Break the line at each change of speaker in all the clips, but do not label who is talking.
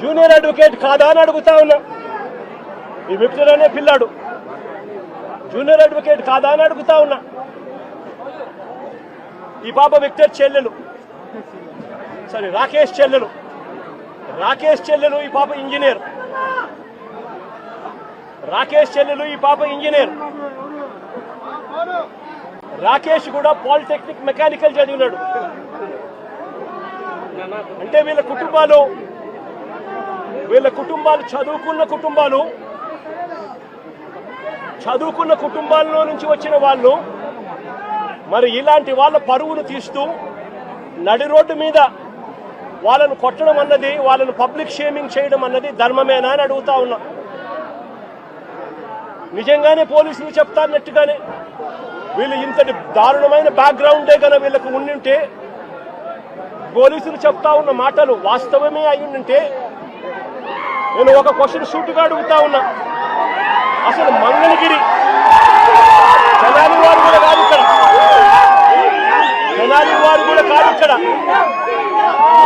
Junior advocate కాదా అని అడుగుతా ఉన్నా. ఈ విక్టర్ అనే పిల్లాడు. జూనియర్ అడ్వకేట్ కాదా అని అడుగుతా ఉన్నా. ఈ పాప విక్టర్ చెల్లెలు. సారీ రాకేష్ చెల్లెలు. రాకేష్ చెల్లెలు ఈ పాప ఇంజనీర్. రాకేష్ చెల్లెలు ఈ పాప ఇంజనీర్. రాకేష్ కూడా పాలిటెక్నిక్ మెకానికల్ చదివినాడు. అంటే వీళ్ళ కుటుంబాలు వీళ్ళ కుటుంబాలు చదువుకున్న కుటుంబాలు చదువుకున్న కుటుంబాల్లో నుంచి వచ్చిన వాళ్ళు మరి ఇలాంటి వాళ్ళ పరువును తీస్తూ నడి రోడ్డు మీద వాళ్ళను కొట్టడం అన్నది వాళ్ళను పబ్లిక్ షేమింగ్ చేయడం అన్నది ధర్మమేనా అని అడుగుతా ఉన్నా. నిజంగానే పోలీసులు చెప్తారన్నట్టుగానే వీళ్ళు ఇంతటి దారుణమైన బ్యాక్గ్రౌండే కనుక వీళ్ళకు ఉండింటే పోలీసులు చెప్తా ఉన్న మాటలు వాస్తవమే అయి నేను ఒక క్వశ్చన్ షూట్గా అడుగుతా ఉన్నా. అసలు మంగళగిరి తెనాలి వారు కూడా కాదు ఇక్కడ. తెనాలి వారు కూడా కాదు ఇక్కడ.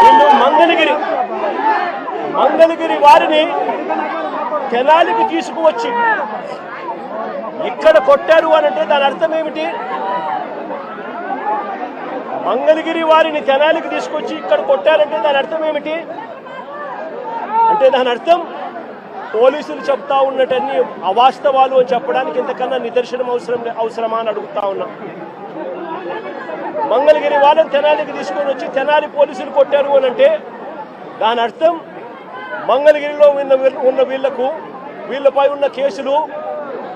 వీళ్ళు మంగళగిరి మంగళగిరి వారిని తెనాలికి తీసుకువచ్చి ఇక్కడ కొట్టారు అని అంటే దాని అర్థం ఏమిటి? మంగళగిరి వారిని తెనాలికి తీసుకొచ్చి ఇక్కడ కొట్టారంటే దాని అర్థం ఏమిటి? అంటే దాని అర్థం పోలీసులు చెప్తా ఉన్నటన్ని అవాస్తవాలు అని చెప్పడానికి ఇంతకన్నా నిదర్శనం అవసరం అవసరమా అని అడుగుతా ఉన్నా. మంగళగిరి వాళ్ళని తెనాలికి తీసుకొని వచ్చి తెనాలి పోలీసులు కొట్టారు అని అంటే దాని అర్థం మంగళగిరిలో ఉన్న ఉన్న వీళ్ళకు వీళ్ళపై ఉన్న కేసులు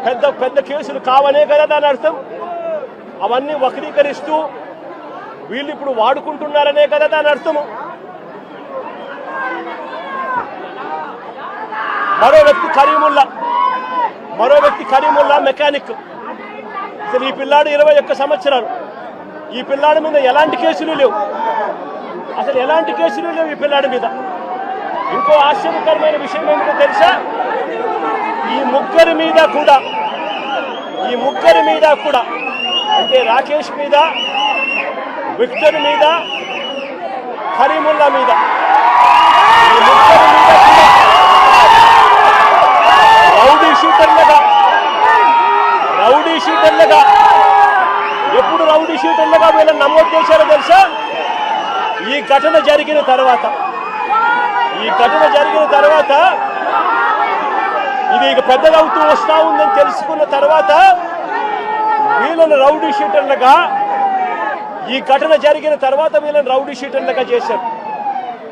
పెద్ద పెద్ద కేసులు కావనే కదా దాని అర్థం. అవన్నీ వక్రీకరిస్తూ వీళ్ళు ఇప్పుడు వాడుకుంటున్నారనే కదా దాని అర్థము. మరో వ్యక్తి కరీముల్లా. మరో వ్యక్తి కరీముల్లా మెకానిక్. అసలు ఈ పిల్లాడు ఇరవై ఒక్క సంవత్సరాలు. ఈ పిల్లాడి మీద ఎలాంటి కేసులు లేవు. అసలు ఎలాంటి కేసులు లేవు ఈ పిల్లాడి మీద. ఇంకో ఆశ్చర్యకరమైన విషయం ఏమిటో తెలుసా? ఈ ముగ్గురి మీద కూడా ఈ ముగ్గురి మీద కూడా అంటే రాకేష్ మీద విక్టర్ మీద కరీముల్లా మీద ఈ ముగ్గురి మీద కూడా రౌడీ షీటర్లుగా రౌడీ షీటర్లుగా ఎప్పుడు రౌడీ షీటర్లుగా వీళ్ళని నమోదు చేశారో తెలుసా? ఈ ఘటన జరిగిన తర్వాత. ఈ ఘటన జరిగిన తర్వాత ఇది ఇక పెద్దగా అవుతూ వస్తా ఉందని తెలుసుకున్న తర్వాత వీళ్ళని రౌడీ షీటర్లుగా ఈ ఘటన జరిగిన తర్వాత వీళ్ళని రౌడీ షీటర్లుగా చేశారు.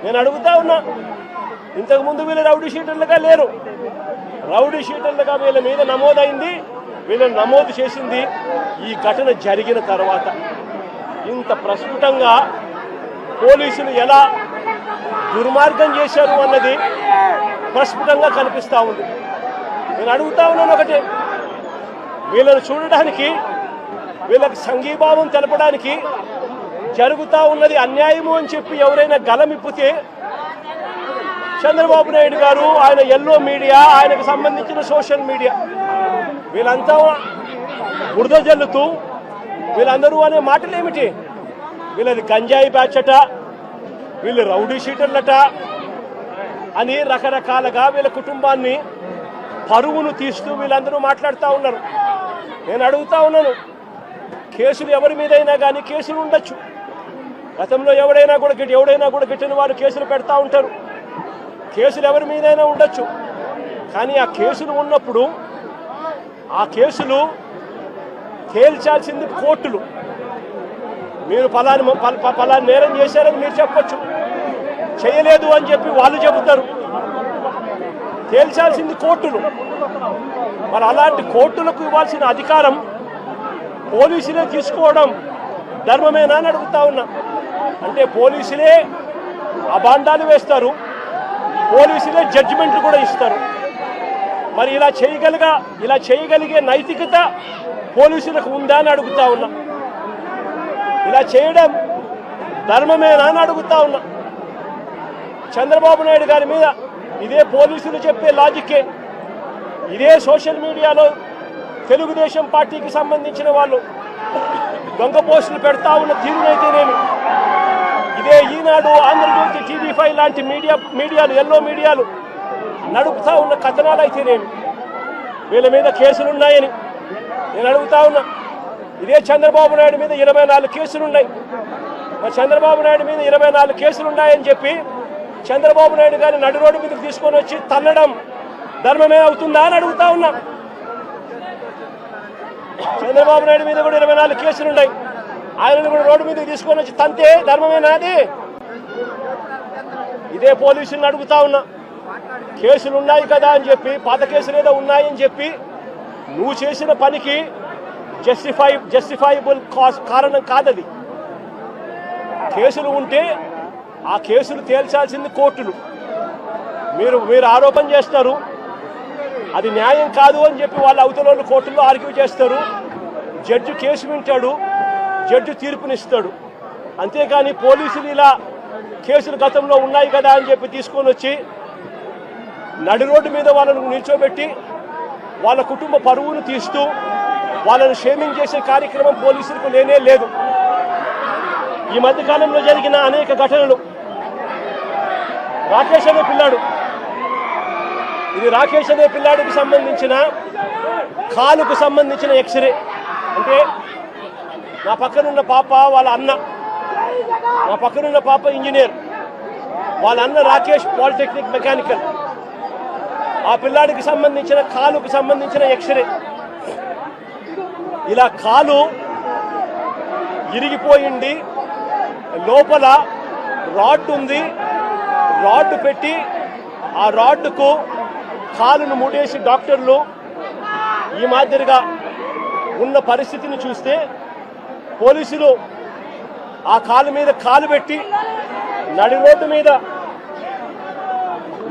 నేను అడుగుతా ఉన్నా ఇంతకు ముందు వీళ్ళు రౌడీ షీటర్లుగా లేరు. రౌడీ షీటర్లుగా వీళ్ళ మీద నమోదైంది. వీళ్ళని నమోదు చేసింది ఈ ఘటన జరిగిన తర్వాత. ఇంత ప్రస్ఫుటంగా పోలీసులు ఎలా దుర్మార్గం చేశారు అన్నది ప్రస్ఫుటంగా కనిపిస్తా ఉంది. నేను అడుగుతా ఉన్నాను ఒకటి. వీళ్ళని చూడడానికి వీళ్ళకి సంఘీభావం తెలపడానికి జరుగుతూ ఉన్నది అన్యాయము అని చెప్పి ఎవరైనా గలమిప్పితే చంద్రబాబు నాయుడు గారు ఆయన ఎల్లో మీడియా ఆయనకు సంబంధించిన సోషల్ మీడియా వీళ్ళంతా బురద జల్లుతూ వీళ్ళందరూ అనే మాటలు ఏమిటి వీళ్ళది గంజాయి బ్యాచ్ అట వీళ్ళు రౌడీ షీటర్లట అని రకరకాలుగా వీళ్ళ కుటుంబాన్ని పరువును తీస్తూ వీళ్ళందరూ మాట్లాడుతూ ఉన్నారు. నేను అడుగుతా ఉన్నాను కేసులు ఎవరి మీదైనా కానీ కేసులు ఉండొచ్చు. గతంలో ఎవడైనా కూడా గిట్- ఎవడైనా కూడా గిట్టిన వారు కేసులు పెడతా ఉంటారు. కేసులు ఎవరి మీదైనా ఉండొచ్చు. కానీ ఆ కేసులు ఉన్నప్పుడు ఆ కేసులు తేల్చాల్సింది కోర్టులు. మీరు పలాని పలాని నేరం చేశారని మీరు చెప్పచ్చు. చేయలేదు అని చెప్పి వాళ్ళు చెబుతారు. తేల్చాల్సింది కోర్టులు. మరి అలాంటి కోర్టులకు ఇవ్వాల్సిన అధికారం పోలీసులే తీసుకోవడం ధర్మమేనా అని అడుగుతా ఉన్నా. అంటే పోలీసులే అబాండాలు వేస్తారు. పోలీసులే జడ్జిమెంట్లు కూడా ఇస్తారు. మరి ఇలా చేయగలిగా ఇలా చేయగలిగే నైతికత పోలీసులకు ఉందా అని అడుగుతా ఉన్నా. ఇలా చేయడం ధర్మమేనా అని అడుగుతా ఉన్నా. చంద్రబాబు నాయుడు గారి మీద ఇదే పోలీసులు చెప్పే లాజిక్కే ఇదే సోషల్ మీడియాలో తెలుగుదేశం పార్టీకి సంబంధించిన వాళ్ళు దొంగ పోస్టులు పెడతా ఉన్న తీరునైతేనేమి? ఇదే ఈనాడు ఆంధ్రజ్యోతి టీవీ ఫైవ్ లాంటి మీడియా మీడియాలు ఎల్లో మీడియాలు నడుపుతా ఉన్న కథనాలు అయితేనేమి వీళ్ళ మీద కేసులు ఉన్నాయని నేను అడుగుతా ఉన్నా. ఇదే చంద్రబాబు నాయుడు మీద ఇరవై నాలుగు కేసులు ఉన్నాయి మరి చంద్రబాబు నాయుడు మీద ఇరవై నాలుగు కేసులు ఉన్నాయని చెప్పి చంద్రబాబు నాయుడు గారిని నడు రోడ్డు మీదకి తీసుకొని వచ్చి తల్లడం ధర్మమే అవుతుందా అని అడుగుతా ఉన్నా. చంద్రబాబు నాయుడు మీద కూడా ఇరవై నాలుగు కేసులు ఉన్నాయి ఆయనను కూడా రోడ్డు మీదకి తీసుకొని వచ్చి తంతే ధర్మమేనా అది ఇదే పోలీసులను అడుగుతా ఉన్నా. కేసులు ఉన్నాయి కదా అని చెప్పి పాత కేసులు ఏదో ఉన్నాయని చెప్పి నువ్వు చేసిన పనికి జస్టిఫై జస్టిఫైబుల్ కాస్ కారణం కాదది. కేసులు ఉంటే ఆ కేసులు తేల్చాల్సింది కోర్టులు. మీరు మీరు ఆరోపణ చేస్తారు. అది న్యాయం కాదు అని చెప్పి వాళ్ళు అవతల వాళ్ళు కోర్టుల్లో ఆర్గ్యూ చేస్తారు. జడ్జి కేసు వింటాడు. జడ్జి తీర్పునిస్తాడు. అంతేకాని పోలీసులు ఇలా కేసులు గతంలో ఉన్నాయి కదా అని చెప్పి తీసుకొని వచ్చి నడి రోడ్డు మీద వాళ్ళను నిల్చోబెట్టి వాళ్ళ కుటుంబ పరువును తీస్తూ వాళ్ళను షేమింగ్ చేసే కార్యక్రమం పోలీసులకు లేనే లేదు. ఈ మధ్యకాలంలో జరిగిన అనేక ఘటనలు. రాకేష్ అనే పిల్లాడు. ఇది రాకేష్ అనే పిల్లాడికి సంబంధించిన కాలుకు సంబంధించిన ఎక్స్రే. అంటే నా పక్కనున్న పాప వాళ్ళ అన్న. నా పక్కనున్న పాప ఇంజనీర్. వాళ్ళ అన్న రాకేష్ పాలిటెక్నిక్ మెకానికల్. ఆ పిల్లాడికి సంబంధించిన కాలుకు సంబంధించిన ఎక్స్రే. ఇలా కాలు ఇరిగిపోయింది. లోపల రాడ్ ఉంది. రాడ్ పెట్టి ఆ రాడ్కు కాలును ముడేసి డాక్టర్లు ఈ మాదిరిగా ఉన్న పరిస్థితిని చూస్తే పోలీసులు ఆ కాలు మీద కాలు పెట్టి నడి రోడ్డు మీద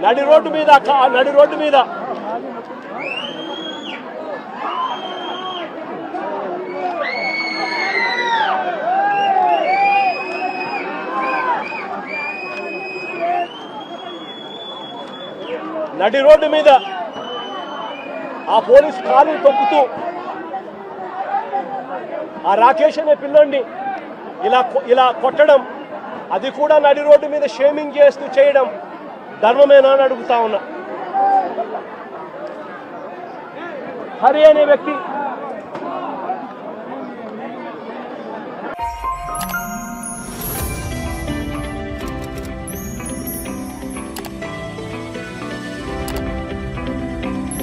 నడి రోడ్డు మీద నడి రోడ్డు మీద. నడి రోడ్డు మీద ఆ పోలీస్ కాలు తొక్కుతూ ఆ రాకేష్ అనే పిల్లోడిని ఇలా ఇలా కొట్టడం అది కూడా నడి రోడ్డు మీద షేమింగ్ చేస్తూ చేయడం ధర్మమేనా అని అడుగుతా ఉన్నా. హరి అనే వ్యక్తి